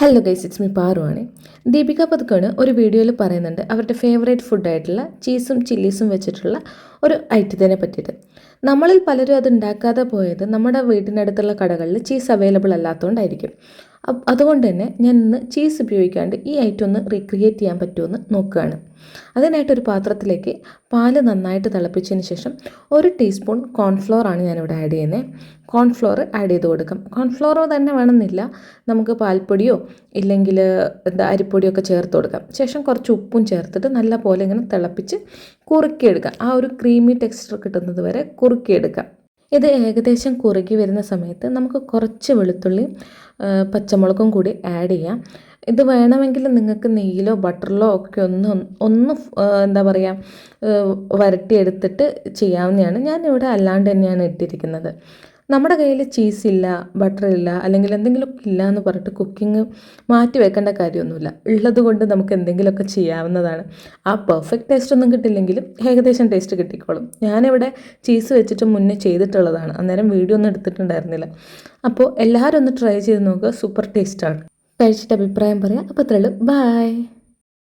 Hello guys it's me പാറുവാണ് ദീപിക പതുക്കാണ് ഒരു വീഡിയോയിൽ പറയുന്നുണ്ട് അവരുടെ ഫേവറേറ്റ് ഫുഡായിട്ടുള്ള ചീസും ചില്ലീസും വെച്ചിട്ടുള്ള ഒരു ഐറ്റത്തിനെ പറ്റിയിട്ട്. നമ്മളിൽ പലരും അത് ഉണ്ടാക്കാതെ പോയത് നമ്മുടെ വീട്ടിനടുത്തുള്ള കടകളിൽ ചീസ് അവൈലബിൾ അല്ലാത്തതുകൊണ്ടായിരിക്കും അതുകൊണ്ട് തന്നെ ഞാൻ ഇന്ന് ചീസ് ഉപയോഗിക്കാണ്ട് ഈ ഐറ്റം ഒന്ന് റീക്രിയേറ്റ് ചെയ്യാൻ പറ്റുമെന്ന് നോക്കുകയാണ് അതിനായിട്ടൊരു പാത്രത്തിലേക്ക് പാൽ നന്നായിട്ട് തിളപ്പിച്ചതിന് ശേഷം ഒരു ടീസ്പൂൺ കോൺഫ്ലോർ ആണ് ഞാനിവിടെ ആഡ് ചെയ്യുന്നത് കോൺഫ്ലോർ ആഡ് ചെയ്ത് കൊടുക്കാം. കോൺഫ്ലോർ തന്നെ വേണമെന്നില്ല. നമുക്ക് പാൽപ്പൊടിയോ ഇല്ലെങ്കിൽ എന്താ അരിപ്പൊടിയോ ഒക്കെ ചേർത്ത് കൊടുക്കാം. ശേഷം കുറച്ച് ഉപ്പും ചേർത്തിട്ട് നല്ല പോലെ ഇങ്ങനെ തിളപ്പിച്ച് കുറുക്കിയെടുക്കാം. ആ ഒരു ക്രീമി ടെക്സ്ചർ കിട്ടുന്നത് വരെ കുറുക്കിയെടുക്കാം. ഇത് ഏകദേശം കുറുകി വരുന്ന സമയത്ത് നമുക്ക് കുറച്ച് വെളുത്തുള്ളി പച്ചമുളകും കൂടി ആഡ് ചെയ്യാം. ഇത് വേണമെങ്കിൽ നിങ്ങൾക്ക് നെയ്യിലോ ബട്ടറിലോ ഒക്കെ ഒന്ന് ഒന്ന് എന്താ പറയുക വരട്ടിയെടുത്തിട്ട് ചെയ്യാവുന്നതാണ്. ഞാനിവിടെ അല്ലാണ്ട് തന്നെയാണ് ഇട്ടിരിക്കുന്നത്. നമ്മുടെ കയ്യിൽ ചീസ് ഇല്ല അല്ലെങ്കിൽ എന്തെങ്കിലുമൊക്കെ ഇല്ല എന്ന് പറഞ്ഞിട്ട് കുക്കിംഗ് മാറ്റി വെക്കേണ്ട കാര്യമൊന്നുമില്ല. ഉള്ളത് കൊണ്ട് നമുക്ക് എന്തെങ്കിലുമൊക്കെ ചെയ്യാവുന്നതാണ്. ആ പെർഫെക്റ്റ് ടേസ്റ്റ് ഒന്നും കിട്ടില്ലെങ്കിലും ഏകദേശം ടേസ്റ്റ് കിട്ടിക്കോളും. ഞാനിവിടെ ചീസ് വെച്ചിട്ട് മുന്നേ ചെയ്തിട്ടുള്ളതാണ്. അന്നേരം വീഡിയോ ഒന്നും എടുത്തിട്ടുണ്ടായിരുന്നില്ല. അപ്പോൾ എല്ലാവരും ഒന്ന് ട്രൈ ചെയ്ത് നോക്കുക സൂപ്പർ ടേസ്റ്റാണ് കഴിച്ചിട്ട് അഭിപ്രായം പറയാം. അപ്പോൾ അത്രയുള്ളൂ ബൈ